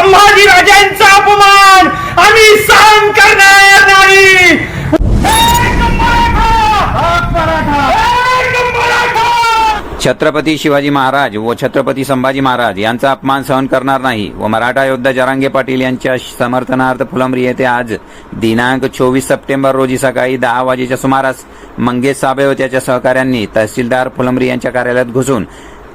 छत्रपती संभाजी राजांचा अपमान आम्ही सहन करणार नाही! छत्रपती शिवाजी महाराज व छत्रपती संभाजी महाराज यांचा अपमान सहन करणार नाही व मराठा योद्धा जरांगे पाटील यांच्या समर्थनार्थ फुलंब्री येथे आज दिनांक चोवीस सप्टेंबर रोजी सकाळी दहा वाजेच्या सुमारास मंगेश साबळे व त्याच्या सहकाऱ्यांनी तहसीलदार फुलंब्री यांच्या कार्यालयात घुसून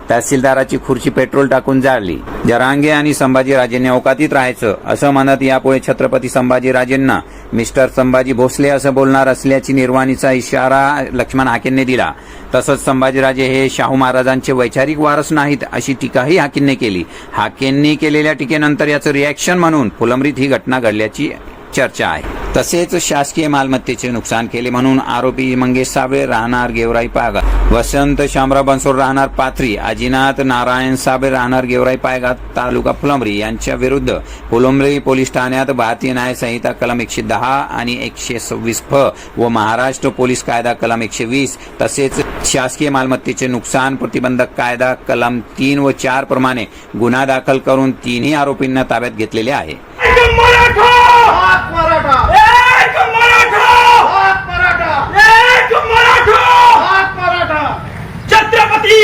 तहसीलदाराची खुर्ची पेट्रोल टाकून जाळली. जरांगे आणि संभाजीराजेंनी अवकातीत राहायचं असं म्हणत यापुढे छत्रपती संभाजीराजेंना मिस्टर संभाजी भोसले असं बोलणार असल्याची निर्वाणीचा इशारा लक्ष्मण हाकेंनी दिला. तसंच संभाजीराजे हे शाहू महाराजांचे वैचारिक वारस नाहीत अशी टीकाही हाकेंनी केली. हाकेंनी केलेल्या टीकेनंतर याचं रिॲक्शन म्हणून फुलंब्रीत ही घटना घडल्याची चर्चा आहे. तसेच शासकीय मालमत्तेचे नुकसान केले म्हणून आरोपी मंगेश साबळे राहणार गेवराई पायगा वसंत शामराव बनसोड राहणार पाथरी अजिनाथ नारायण साबे राहणार गेवराई पायगा तालुका फुलंबरी. यांच्या विरुद्ध फुलंबरी पोलीस ठाण्यात भारतीय न्याय संहिता कलम एकशे दहा आणि एकशे सव्वीस फ व महाराष्ट्र पोलीस कायदा कलम एकशे वीस तसेच शासकीय मालमत्तेचे नुकसान प्रतिबंधक कायदा कलम तीन व चार प्रमाणे गुन्हा दाखल करून तिन्ही आरोपींना ताब्यात घेतलेले आहे एक मराठा! हाक मराठा एक मराठा! हाक मराठा एक मराठा! हाक मराठा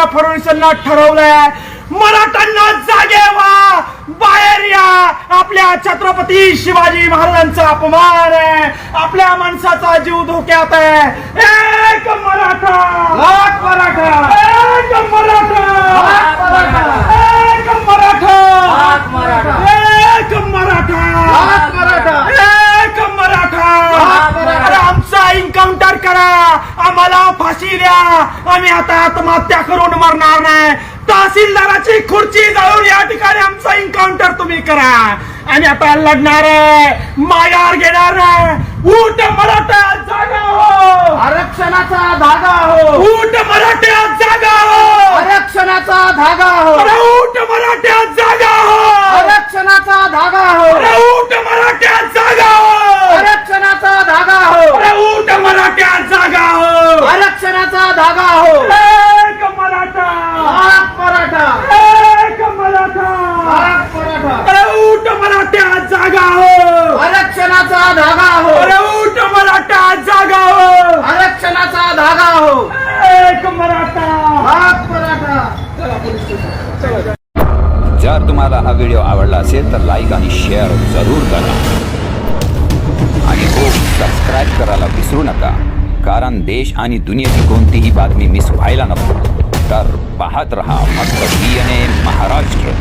देवेंद्र फडणवीसांना ठरवलंय. मराठ्यांना जागे व्हा. बाहेर या. आपल्या छत्रपती शिवाजी महाराजांचा अपमान आहे. आपल्या माणसाचा जीव धोक्यात आहे. एक मराठा. मराठा. एक मराठा हाक मराठा एक मराठा हाक मराठा एक मराठा हाक मराठा एक मराठा हाक मराठा. अरे आमचा एन्काउंटर करा आम्हाला फाशी द्या. आम्ही आता आत्महत्या करून मरणार नाही. तहसीलदाराची खुर्ची जाळून या ठिकाणी आमचा एन्काउंटर तुम्ही करा. आणि आता लढणार आहे. माघार घेणार आहे. ऊट मराठा जागा हो. आरक्षणाचा धागा हो. ऊट मराठ्या जागा हो आरक्षणाचा धागा हो अरे ऊट मराठ्या जागा हो आरक्षणाचा धागा हो अरे ऊट मराठ्या जागा हो आरक्षणाचा धागा हो अरे ऊट मराठ्या जागा हो आरक्षणाचा धागा हो एक मराठा हाक मराठा एक मराठा हाक मराठा अरे ऊट मराठ्या जागा हो आरक्षणाचा धागा हो अरे ऊट मराठा जागा हो आरक्षणाचा धागा हो एक मराठा हाक मराठा जर तुम्हाला हा व्हिडिओ आवडला असेल तर लाईक आणि शेअर जरूर करा. आणि हो सबस्क्राईब करायला विसरू नका कारण देश आणि दुनियेची कोणतीही बातमी मिस व्हायला नको. तर पाहत रहा फक्त बी एन ए महाराष्ट्र.